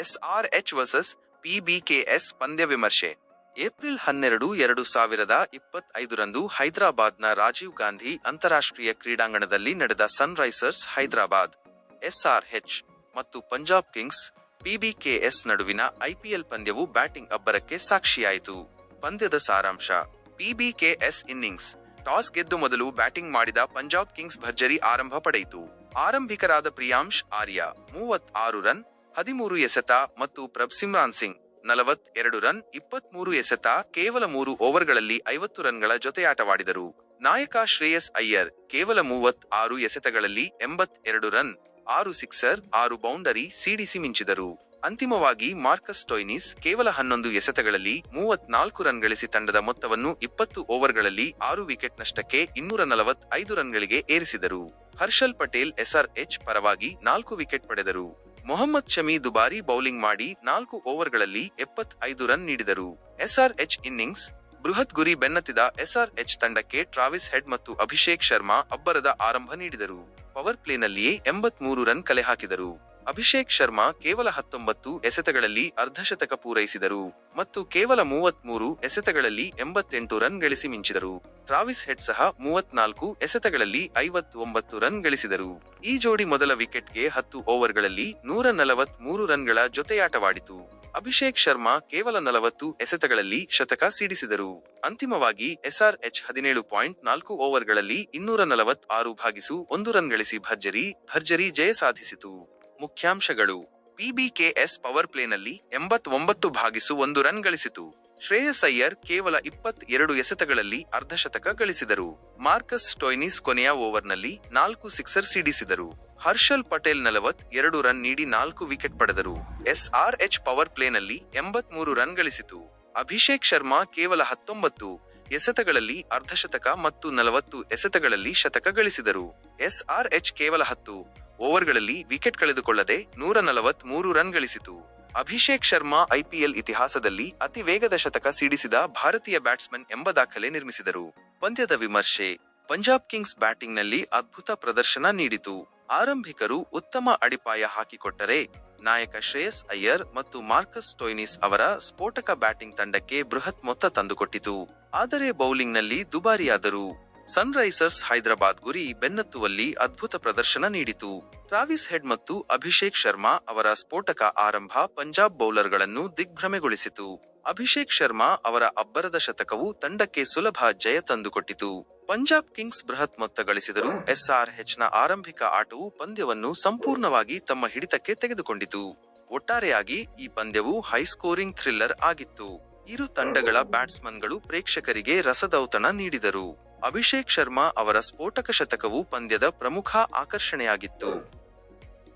S R H versus ಪಿಬಿಕೆಎಸ್ ಪಂದ್ಯ ವಿಮರ್ಶೆ. April ಹನ್ನೆರಡು, ಎರಡು ಸಾವಿರದ ಇಪ್ಪತ್ತೈದರಂದು ಹೈದರಾಬಾದ್ನ ರಾಜೀವ್ ಗಾಂಧಿ ಅಂತಾರಾಷ್ಟ್ರೀಯ ಕ್ರೀಡಾಂಗಣದಲ್ಲಿ ನಡೆದ ಸನ್ರೈಸರ್ಸ್ ಹೈದರಾಬಾದ್, ಎಸ್ಆರ್ಎಚ್ ಮತ್ತು ಪಂಜಾಬ್ ಕಿಂಗ್ಸ್ ಪಿಬಿಕೆಎಸ್ ನಡುವಿನ ಐಪಿಎಲ್ ಪಂದ್ಯವು ಬ್ಯಾಟಿಂಗ್ ಅಬ್ಬರಕ್ಕೆ ಸಾಕ್ಷಿಯಾಯಿತು. ಪಂದ್ಯದ ಸಾರಾಂಶ ಪಿಬಿಕೆಎಸ್ ಇನ್ನಿಂಗ್ಸ್ ಟಾಸ್ ಗೆದ್ದು ಮೊದಲು ಬ್ಯಾಟಿಂಗ್ ಮಾಡಿದ ಪಂಜಾಬ್ ಕಿಂಗ್ಸ್ ಭರ್ಜರಿ ಆರಂಭ ಪಡೆಯಿತು. ಆರಂಭಿಕರಾದ ಪ್ರಿಯಾಂಶ್ ಆರ್ಯ ಮೂವತ್ ಆರು ರನ್ ಹದಿಮೂರು ಎಸೆತ ಮತ್ತು ಪ್ರಭ್ಸಿಮ್ರಾನ್ ಸಿಂಗ್ ನಲವತ್ ಎರಡು ರನ್, ಇಪ್ಪತ್ಮೂರು ಎಸೆತ, ಕೇವಲ ಮೂರು ಓವರ್ಗಳಲ್ಲಿ ಐವತ್ತು ರನ್ಗಳ ಜೊತೆಯಾಟವಾಡಿದರು. ನಾಯಕ ಶ್ರೇಯಸ್ ಅಯ್ಯರ್ ಕೇವಲ ಮೂವತ್ ಆರು ಎಸೆತಗಳಲ್ಲಿ ಎಂಬತ್ ಎರಡು ರನ್, ಆರು ಸಿಕ್ಸರ್, ಆರು ಬೌಂಡರಿ, ಸಿಡಿಸಿ ಮಿಂಚಿದರು. ಅಂತಿಮವಾಗಿ ಮಾರ್ಕಸ್ ಟೊಯ್ನಿಸ್ ಕೇವಲ ಹನ್ನೊಂದು ಎಸೆತಗಳಲ್ಲಿ ಮೂವತ್ನಾಲ್ಕು ರನ್ ಗಳಿಸಿ ತಂಡದ ಮೊತ್ತವನ್ನು ಇಪ್ಪತ್ತು ಓವರ್ಗಳಲ್ಲಿ ಆರು ವಿಕೆಟ್ ನಷ್ಟಕ್ಕೆ ಇನ್ನೂರ ನಲವತ್ ಐದು ರನ್ಗಳಿಗೆ ಏರಿಸಿದರು. ಹರ್ಷಲ್ ಪಟೇಲ್ ಎಸ್ಆರ್ಎಚ್ ಪರವಾಗಿ ನಾಲ್ಕು ವಿಕೆಟ್ ಪಡೆದರು. ಮೊಹಮ್ಮದ್ ಶಮಿ ದುಬಾರಿ ಬೌಲಿಂಗ್ ಮಾಡಿ ನಾಲ್ಕು ಓವರ್ಗಳಲ್ಲಿ ಎಪ್ಪತ್ ಐದು ರನ್ ನೀಡಿದರು. ಎಸ್ಆರ್ಎಚ್ ಇನ್ನಿಂಗ್ಸ್, ಬೃಹತ್ ಗುರಿ ಬೆನ್ನತ್ತಿದ ಎಸ್ಆರ್ಎಚ್ ತಂಡಕ್ಕೆ ಟ್ರಾವಿಸ್ ಹೆಡ್ ಮತ್ತು ಅಭಿಷೇಕ್ ಶರ್ಮಾ ಅಬ್ಬರದ ಆರಂಭ ನೀಡಿದರು. ಪವರ್ ಪ್ಲೇನಲ್ಲಿಯೇ ಎಂಬತ್ಮೂರು ರನ್ ಕಲೆ ಹಾಕಿದರು. ಅಭಿಷೇಕ್ ಶರ್ಮಾ ಕೇವಲ ಹತ್ತೊಂಬತ್ತು ಎಸೆತಗಳಲ್ಲಿ ಅರ್ಧಶತಕ ಪೂರೈಸಿದರು ಮತ್ತು ಕೇವಲ ಮೂವತ್ಮೂರು ಎಸೆತಗಳಲ್ಲಿ ಎಂಬತ್ತೆಂಟು ರನ್ ಗಳಿಸಿ ಮಿಂಚಿದರು. ಟ್ರಾವಿಸ್ ಹೆಡ್ ಸಹ ಮೂವತ್ನಾಲ್ಕು ಎಸೆತಗಳಲ್ಲಿ ಐವತ್ತೊಂಬತ್ತು ರನ್ ಗಳಿಸಿದರು. ಈ ಜೋಡಿ ಮೊದಲ ವಿಕೆಟ್ಗೆ ಹತ್ತು ಓವರ್ಗಳಲ್ಲಿ ನೂರ ನಲವತ್ಮೂರು ರನ್ಗಳ ಜೊತೆಯಾಟವಾಡಿತು. ಅಭಿಷೇಕ್ ಶರ್ಮಾ ಕೇವಲ ನಲವತ್ತು ಎಸೆತಗಳಲ್ಲಿ ಶತಕ ಸಿಡಿಸಿದರು. ಅಂತಿಮವಾಗಿ ಎಸ್ಆರ್ ಎಚ್ ಹದಿನೇಳು ಪಾಯಿಂಟ್ ನಾಲ್ಕು ಓವರ್ಗಳಲ್ಲಿ ಇನ್ನೂರ ನಲವತ್ ಆರು ಭಾಗಿಸು ಒಂದು ರನ್ ಗಳಿಸಿ ಭರ್ಜರಿ ಭರ್ಜರಿ ಜಯ ಸಾಧಿಸಿತು. ಮುಖ್ಯಾಂಶಗಳು. ಪಿಬಿಕೆಎಸ್ ಪವರ್ ಪ್ಲೇನಲ್ಲಿ ಎಂಬತ್ತೊಂಬತ್ತು ಭಾಗಿಸು ಒಂದು ರನ್ ಗಳಿಸಿತು. ಶ್ರೇಯಸ್ ಅಯ್ಯರ್ ಕೇವಲ ಇಪ್ಪತ್ ಎರಡು ಎಸೆತಗಳಲ್ಲಿ ಅರ್ಧಶತಕ ಗಳಿಸಿದರು. ಮಾರ್ಕಸ್ ಟೊಯ್ನಿಸ್ ಕೊನೆಯ ಓವರ್ನಲ್ಲಿ ನಾಲ್ಕು ಸಿಕ್ಸರ್ ಸಿಡಿಸಿದರು. ಹರ್ಷಲ್ ಪಟೇಲ್ ನಲವತ್ ಎರಡು ರನ್ ನೀಡಿ ನಾಲ್ಕು ವಿಕೆಟ್ ಪಡೆದರು. ಎಸ್ಆರ್ಎಚ್ ಪವರ್ ಪ್ಲೇನಲ್ಲಿ ಎಂಬತ್ಮೂರು ರನ್ ಗಳಿಸಿತು. ಅಭಿಷೇಕ್ ಶರ್ಮಾ ಕೇವಲ ಹತ್ತೊಂಬತ್ತು ಎಸೆತಗಳಲ್ಲಿ ಅರ್ಧಶತಕ ಮತ್ತು ನಲವತ್ತು ಎಸೆತಗಳಲ್ಲಿ ಶತಕ ಗಳಿಸಿದರು. ಎಸ್ಆರ್ಎಚ್ ಕೇವಲ ಹತ್ತು, ಓವರ್ಗಳಲ್ಲಿ ವಿಕೆಟ್ ಕಳೆದುಕೊಳ್ಳದೆ ನೂರ ನಲವತ್ ಮೂರು ರನ್ ಗಳಿಸಿತು. ಅಭಿಷೇಕ್ ಶರ್ಮಾ ಐಪಿಎಲ್ ಇತಿಹಾಸದಲ್ಲಿ ಅತಿ ವೇಗದ ಶತಕ ಸಿಡಿಸಿದ ಭಾರತೀಯ ಬ್ಯಾಟ್ಸ್ಮನ್ ಎಂಬ ದಾಖಲೆ ನಿರ್ಮಿಸಿದರು. ಪಂದ್ಯದ ವಿಮರ್ಶೆ, ಪಂಜಾಬ್ ಕಿಂಗ್ಸ್ ಬ್ಯಾಟಿಂಗ್ನಲ್ಲಿ ಅದ್ಭುತ ಪ್ರದರ್ಶನ ನೀಡಿತು. ಆರಂಭಿಕರು ಉತ್ತಮ ಅಡಿಪಾಯ ಹಾಕಿಕೊಟ್ಟರೆ, ನಾಯಕ ಶ್ರೇಯಸ್ ಅಯ್ಯರ್ ಮತ್ತು ಮಾರ್ಕಸ್ ಟೊಯ್ನಿಸ್ ಅವರ ಸ್ಫೋಟಕ ಬ್ಯಾಟಿಂಗ್ ತಂಡಕ್ಕೆ ಬೃಹತ್ ಮೊತ್ತ ತಂದುಕೊಟ್ಟಿತು. ಆದರೆ ಬೌಲಿಂಗ್ನಲ್ಲಿ ದುಬಾರಿಯಾದರು ಸನ್ರೈಸರ್ಸ್ ಹೈದರಾಬಾದ್ ಗುರಿ ಬೆನ್ನತ್ತುವಲ್ಲಿ ಅದ್ಭುತ ಪ್ರದರ್ಶನ ನೀಡಿತು. ಟ್ರಾವಿಸ್ ಹೆಡ್ ಮತ್ತು ಅಭಿಷೇಕ್ ಶರ್ಮಾ ಅವರ ಸ್ಫೋಟಕ ಆರಂಭ ಪಂಜಾಬ್ ಬೌಲರ್ಗಳನ್ನು ದಿಗ್ಭ್ರಮೆಗೊಳಿಸಿತು. ಅಭಿಷೇಕ್ ಶರ್ಮಾ ಅವರ ಅಬ್ಬರದ ಶತಕವು ತಂಡಕ್ಕೆ ಸುಲಭ ಜಯ ತಂದುಕೊಟ್ಟಿತು. ಪಂಜಾಬ್ ಕಿಂಗ್ಸ್ ಬೃಹತ್ ಮೊತ್ತ ಗಳಿಸಿದರೂ ಎಸ್ಆರ್ಎಚ್ನ ಆರಂಭಿಕ ಆಟವು ಪಂದ್ಯವನ್ನು ಸಂಪೂರ್ಣವಾಗಿ ತಮ್ಮ ಹಿಡಿತಕ್ಕೆ ತೆಗೆದುಕೊಂಡಿತು. ಒಟ್ಟಾರೆಯಾಗಿ ಈ ಪಂದ್ಯವು ಹೈಸ್ಕೋರಿಂಗ್ ಥ್ರಿಲ್ಲರ್ ಆಗಿತ್ತು. ಇರು ತಂಡಗಳ ಬ್ಯಾಟ್ಸ್ಮನ್ಗಳು ಪ್ರೇಕ್ಷಕರಿಗೆ ರಸದೌತಣ ನೀಡಿದರು. ಅಭಿಷೇಕ್ ಶರ್ಮಾ ಅವರ ಸ್ಫೋಟಕ ಶತಕವು ಪಂದ್ಯದ ಪ್ರಮುಖ ಆಕರ್ಷಣೆಯಾಗಿತ್ತು.